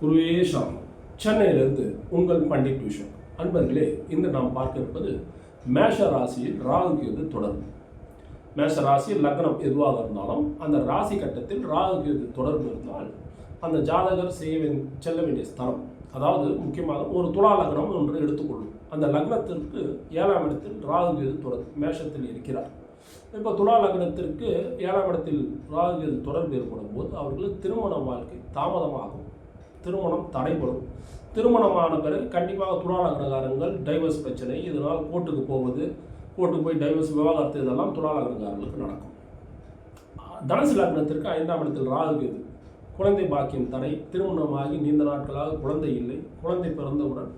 குருவேஷம் சென்னையிலிருந்து உங்கள் பண்டிட் டியூஷன். அன்பர்களே இன்று நாம் பார்க்க இருப்பது மேஷ ராசியில் ராகு கேது தொடர்பு. மேஷ ராசியில் லக்னம் எதுவாக இருந்தாலும் அந்த ராசி கட்டத்தில் ராகு கேது தொடர்பு இருந்தால் அந்த ஜாதகர் செய்ய செல்ல வேண்டிய ஸ்தலம் அதாவது முக்கியமாக ஒரு துலா லக்னம் ஒன்று எடுத்துக்கொள்ளும். அந்த லக்னத்திற்கு ஏழாம் இடத்தில் ராகு கேது தொடர்பு மேஷத்தில் இருக்கிறார். இப்போ துலா லக்னத்திற்கு ஏழாம் இடத்தில் ராகு கேது தொடர்பு ஏற்படும் போது அவர்களுக்கு திருமண வாழ்க்கை தாமதமாகும். திருமணம் தடைபடும். திருமணமான பிறகு கண்டிப்பாக துராலகிரகாரங்கள் டைவர்ஸ் பிரச்சனை இதனால் கோர்ட்டுக்கு போவது கோர்ட்டுக்கு போய் டைவர்ஸ் விவாகரத்து இதெல்லாம் துலா கிரகாரங்களுக்கு நடக்கும். தனுசு லக்னத்திற்கு ஐந்தாம் இடத்தில் ராகு கேது. குழந்தை பாக்கியம் தடை திருமணமாகி நீண்ட நாட்களாக குழந்தை இல்லை குழந்தை பிறந்தவுடன்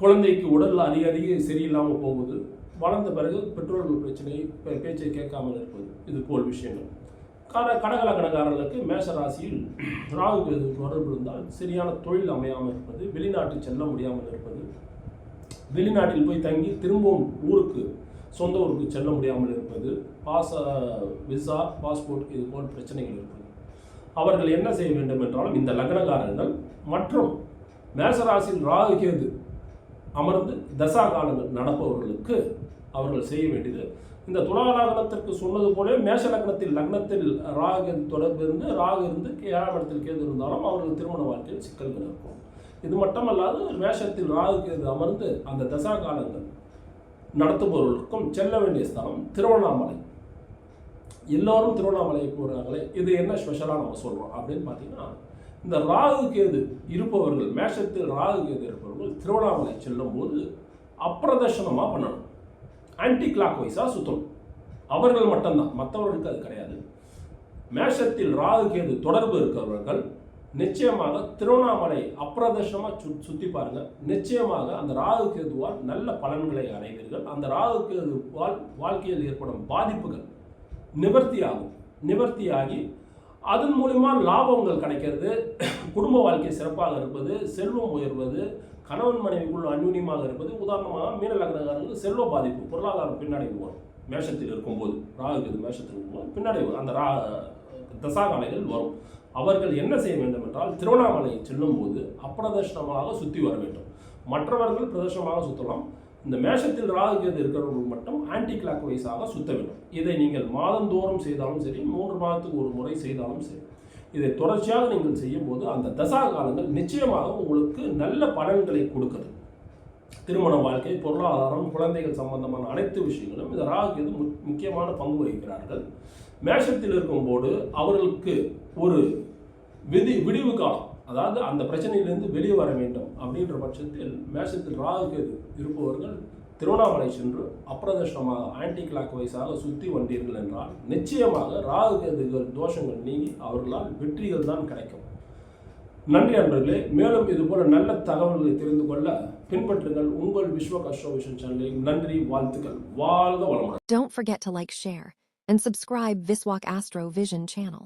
குழந்தைக்கு உடல் அதிக அதிக சரியில்லாமல் போவது வளர்ந்த பிறகு பெற்றோர்கள் பிரச்சனை பேச்சை கேட்காமல் இருப்பது இது போல் விஷயங்கள். கட கடகலக்கணக்காரர்களுக்கு மேஷ ராசியில் ராகு கேது தொடர்பு இருந்தால் சரியான தொழில் அமையாமல் இருப்பது வெளிநாட்டு செல்ல முடியாமல் இருப்பது வெளிநாட்டில் போய் தங்கி திரும்பவும் ஊருக்கு சொந்த ஊருக்கு செல்ல முடியாமல் இருப்பது பாச விசா பாஸ்போர்ட் இது போன்ற பிரச்சனைகள் இருப்பது. அவர்கள் என்ன செய்ய வேண்டும் என்றாலும் இந்த லக்னகாரர்கள் மற்றும் மேசராசியில் ராகு கேது அமர்ந்து தசா காலங்கள் நடப்பவர்களுக்கு அவர்கள் செய்ய வேண்டியது. இந்த துலாலக்னத்திற்கு சொன்னது போல மேஷ லக்னத்தில் லக்னத்தில் ராகு தொடர்பு இருந்து ராகு இருந்து ஏழாம் இடத்தில் கேது இருந்தாலும் அவர்கள் திருமண வாழ்க்கையில் சிக்கல்கள் இருக்கும். இது மட்டுமல்லாது மேஷத்தில் ராகு கேது அமர்ந்து அந்த தசா காலங்கள் நடத்துபவர்களுக்கும் செல்ல வேண்டிய ஸ்தலம் திருவண்ணாமலை. எல்லோரும் திருவண்ணாமலை போகிறாங்களே இது என்ன ஸ்பெஷலாக நம்ம சொல்கிறோம் அப்படின்னு பார்த்தீங்கன்னா இந்த ராகு கேது இருப்பவர்கள் மேஷத்தில் ராகு கேது இருப்பவர்கள் திருவண்ணாமலை செல்லும்போது அப்பிரதர்ஷனமாக பண்ணணும். ஆன்டி கிளாக் வைஸாக சுற்றணும் அவர்கள் மட்டும்தான் மற்றவர்களுக்கு அது கிடையாது. மேஷத்தில் ராகு கேது தொடர்பு இருக்கிறவர்கள் நிச்சயமாக திருவண்ணாமலை அப்பிரதர்ஷமாக சு சுற்றி பாருங்கள் நிச்சயமாக அந்த ராகு கேதுவால் நல்ல பலன்களை அடைவீர்கள். அந்த ராகு கேது வாழ் வாழ்க்கையில் ஏற்படும் பாதிப்புகள் நிவர்த்தியாகும். நிவர்த்தியாகி அதன் மூலிமா லாபங்கள் கிடைக்கிறது. குடும்ப வாழ்க்கை சிறப்பாக இருப்பது செல்வம் உயர்வது கணவன் மனைவிக்குள் அந்யூன்யமாக இருப்பது உதாரணமாக மீன லக்னக்காரங்களுக்கு செல்வ பாதிப்பு பொருளாதாரம் பின்னடைவு வரும் மேஷத்தில் இருக்கும்போது ராகு மேஷத்தில் இருக்கும்போது பின்னடைவு அந்த ரா தசாகாலைகள் வரும். அவர்கள் என்ன செய்ய வேண்டும் என்றால் திருவண்ணாமலை செல்லும்போது அப்பிரதர்ஷனமாக சுற்றி வர வேண்டும். மற்றவர்கள் பிரதர்ஷனமாக சுற்றலாம் இந்த மேஷத்தில் ராகு இருக்கிறவர்கள் மட்டும் ஆன்டி கிளாக் வைஸாக சுத்த வேண்டும். இதை நீங்கள் மாதந்தோறும் செய்தாலும் சரி மூன்று மாதத்துக்கு ஒரு முறை செய்தாலும் சரி. இதை தொடர்ச்சியாக நீங்கள் செய்யும்போது அந்த தசா காலங்கள் நிச்சயமாக உங்களுக்கு நல்ல பலன்களை கொடுக்குது. திருமண வாழ்க்கை பொருளாதாரம் குழந்தைகள் சம்பந்தமான அனைத்து விஷயங்களும் இந்த ராகு மு- முக்கியமான பங்கு வகிக்கிறார்கள். மேஷத்தில் இருக்கும்போது அவர்களுக்கு ஒரு விதி விடிவு காலம் அதாவது அந்த பிரச்சனையிலிருந்து வெளியே வர வேண்டும். அப்படின்ற பட்சத்தில் மேஷத்தில் ராகு இருப்பவர்கள் திருவண்ணாமலை சென்று அப்பிரதர்ஷனமாக ஆன்டி கிளாக் வைஸாக சுற்றி வந்தீர்கள் என்றால் நிச்சயமாக ராகுகேதுகள் தோஷங்கள் நீங்கி அவர்களால் வெற்றிகள் தான் கிடைக்கும் நன்றி நண்பர்களே மேலும் இதுபோல நல்ல தகவல்களை தெரிந்து கொள்ள பின்பற்றுங்கள் உங்கள் விஸ்வ கஷ்டோவிஷன் சேனலில் நன்றி வாழ்த்துக்கள் வாழ்க வளமுடன் Don't forget to like, share, and subscribe Viswak Astro Vision channel.